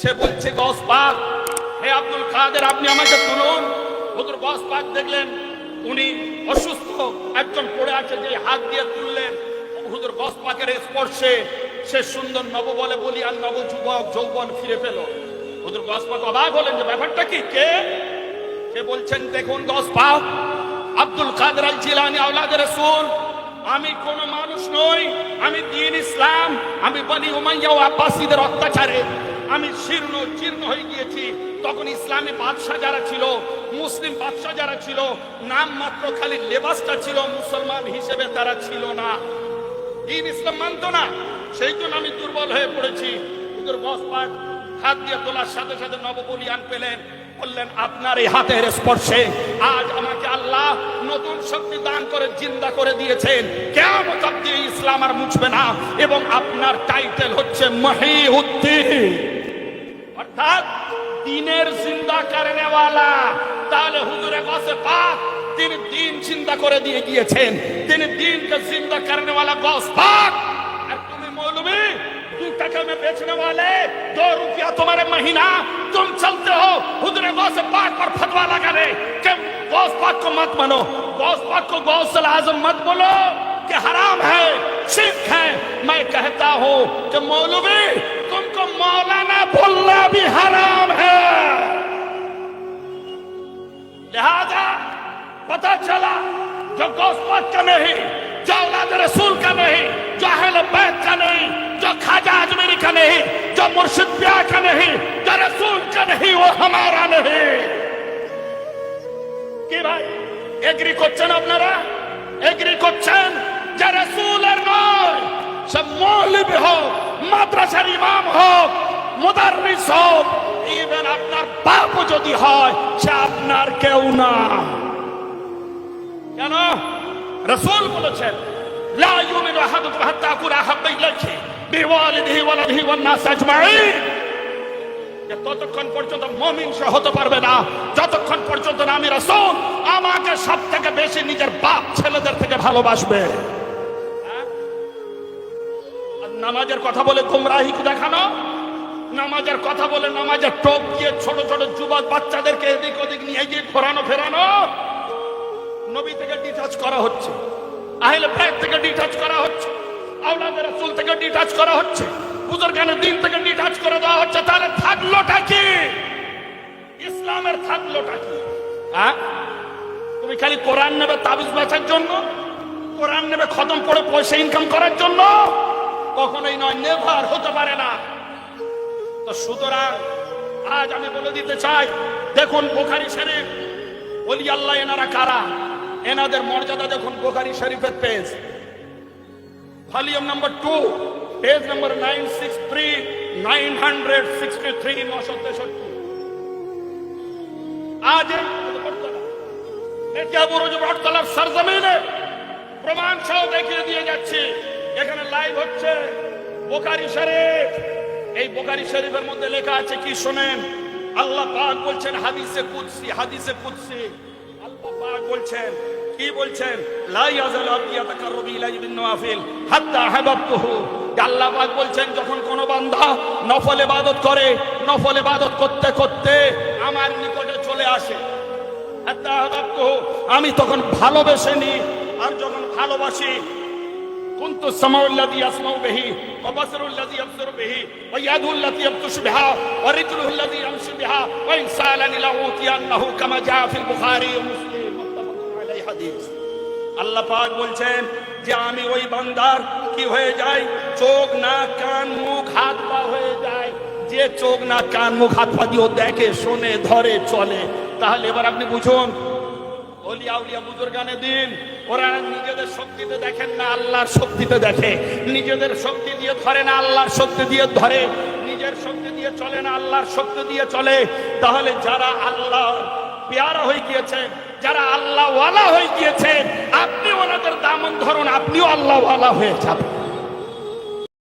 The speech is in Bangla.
সে বলছে গস পাক, হে আব্দুল কাদের, আপনি আমাকে তুলুন। হুজুর গস পাক দেখলেন, উনি অসুস্থ, একজন পড়ে আছে যে হাত দিয়ে তুললেন। হুজুর গস পাকের স্পর্শে সে সুন্দর নব বলে বলি আর নব যুবক, যৌবন ফিরে পেল। হুজুর গস পাক অবাক হলেন, যে ব্যাপারটা কি? কে? কে বলছেন, দেখুন গস পাক, আব্দুল কাদের আল জিলানি আওলাদ রাসূল, আমি কোন মানুষ নই, আমি দিন ইসলাম, আমি বনি উমাইয়া ও আব্বাসীদের অত্যাচারে। আমি শীর্ণ, জীর্ণ হয়ে গিয়েছি। তখন ইসলামী বাদশাহ যারা ছিল, মুসলিম বাদশাহ যারা ছিল, নাম মাত্র খালি লেবাসটা ছিল, মুসলমান হিসেবে তারা ছিল না। দিন ইসলাম মানতো না। সেই জন্য আমি দুর্বল হয়ে পড়েছি। হুজুর বস পাক হাত দিয়ে তোলার সাথে সাথে নববলিয়ান পেলেন। বললেন, আপনার এই হাতের স্পর্শে আজ আমাকে আল্লাহ নতুন শক্তি দান করে জিন্দা করে দিয়েছেন। কেমন অব্দি ইসলাম আর মুছবে না এবং আপনার টাইটেল হচ্ছে মহিউদ্দিন। অর্থাৎ দিনের জিন্দা করেনেওয়ালা তাহলে হুজুরে বসে পাক তিনি দিন চিন্তা করে দিয়ে গিয়েছেন তিনি দিনকে জিন্দা করেনেওয়ালা গস পাক আর তুমি মৌলবী दो टका में बेचने वाले दो रुपया तुम्हारे महीना तुम चलते हो हुजूर गौस पाक पर फतवा लगाने कि गौस पाक को मत मानो गौस पाक को गौस आजम मत बोलो कि हराम है शिरक है मैं कहता हूं कि मौलवी तुमको मौलाना बोलना भी हराम है लिहाजा पता चला जो गौस पाक का नहीं जो औलाद रसूल का नहीं जो अहल बैत का नहीं जो खाजा अजमेरी का नहीं जो मुर्शिद ब्याह का नहीं जो रसूल का नहीं वो हमारा नहीं কি ভাই এগ্রি করছেন আপনারা এগ্রি করছেন যে রসুলের নয় সে মৌলবি হোক মাদ্রাসার ইমাম হোক মুদারিস হোক ইভেন আপনার বাপ যদি হয়, সে আপনার কেউ না। কেন? রসুল বলেছেন, লা ইউমিনু আহাদুকুম হাত্তা আকুনা হাব্বা ইলাইহি বিওয়ালিদিহি ওয়ালাদিহি ওয়ান নাস আজমাইন ততক্ষণ পর্যন্ত মমিন সে হতে পারবে না। যতক্ষণ পর্যন্ত না আমি রসুল, আমাকে সব থেকে বেশি নিজের বাপ ছেলেদের থেকে ভালোবাসবে। নামাজের কথা বলে গুমরাহি দেখানো নামাজের কথা বলে নামাজের টোপ দিয়ে ছোট ছোট যুবক বাচ্চাদেরকে এদিক ওদিক নিয়ে গিয়ে ঘোরানো, ফেরানো। নবী থেকে ডিটাচ করা হচ্ছে। আহলে বাইত থেকে ডিটাচ করা হচ্ছে। আওলাদের রাসূল থেকে ডিটাচ করা হচ্ছে। বুজুর্গানের দিন থেকে ডিটাচ করে দেওয়া হচ্ছে। তাহলে থাকলোটা কি? ইসলামের থাকলোটা কি? হ্যাঁ? তুমি খালি কোরআন নেবে তাবিজ বেচার জন্য, কোরআন নেবে খতম করে পয়সা ইনকাম করার জন্য? কখনোই নয়, নেভার হতে পারে না। তো সুতরাং, আজ আমি বলে দিতে চাই, দেখুন বোখারি শরীফ বলি আল্লাহ এনারা কারা? এনাদের মর্যাদা দেখুন বোখারি শরীফের page volume number two page number nine six three nine hundred sixty three নশো তেষট্টি। আজ প্রমাণ সহ দেখিয়ে দিয়ে যাচ্ছি। এখানে লাইভ হচ্ছে বোকারি শরীফ। এই বোকারি শরীফের মধ্যে লেখা আছে, কি শোনেন? আল্লাহ পাক বলছেন, হাদিসে কুদসি হাদিসে কুদসি। আল্লাহ পাক বলছেন, কি বলছেন? লা ইয়াজালু আবদি ইয়াতাকাররাবু ইলাইহি বিন নওয়াফিল হাত্তা আহাবাবতুহু। আল্লাহ পাক বলছেন, যখন কোন বান্দা নফল ইবাদত করে, নফল ইবাদত করতে করতে আমার নিকটে চলে আসে। হাত্তা আহাবাবতুহু, আমি তখন ভালোবেসে নি আর যখন ভালোবাসি كنت السماء الذي يسمع به وبصر الذي يبصر به ويده التي يبطش بها ورجله الذي يمشي بها وإن سألني لأوتينه كما جاء في البخاري ومسلم متفق عليه حديث আল্লাহ পাক বলছেন যে আমি ওই বান্দার কি হয়ে যায় চোখ নাক কান মুখ হাত পা হয়ে যায় যে চোখ নাক কান মুখ হাত পা দিয়েও দেখে শোনে ধরে চলে তাহলে এবার আপনি বুঝুন অলিয়া উলিয়া বুজুর্গানে দিন ওরা নিজেদের শক্তিতে দেখেন না, আল্লাহর শক্তিতে দেখে। নিজেদের শক্তি দিয়ে ধরে না, আল্লাহর শক্তি দিয়ে ধরে। নিজের শক্তি দিয়ে চলে না, আল্লাহর শক্তি দিয়ে চলে। তাহলে যারা আল্লাহ পেয়ারা হয়ে গিয়েছে, যারা আল্লাহওয়ালা হয়ে গিয়েছে, আপনি ওনাদের দামন ধরুন, আপনিও আল্লাহওয়ালা হয়ে যাবেন।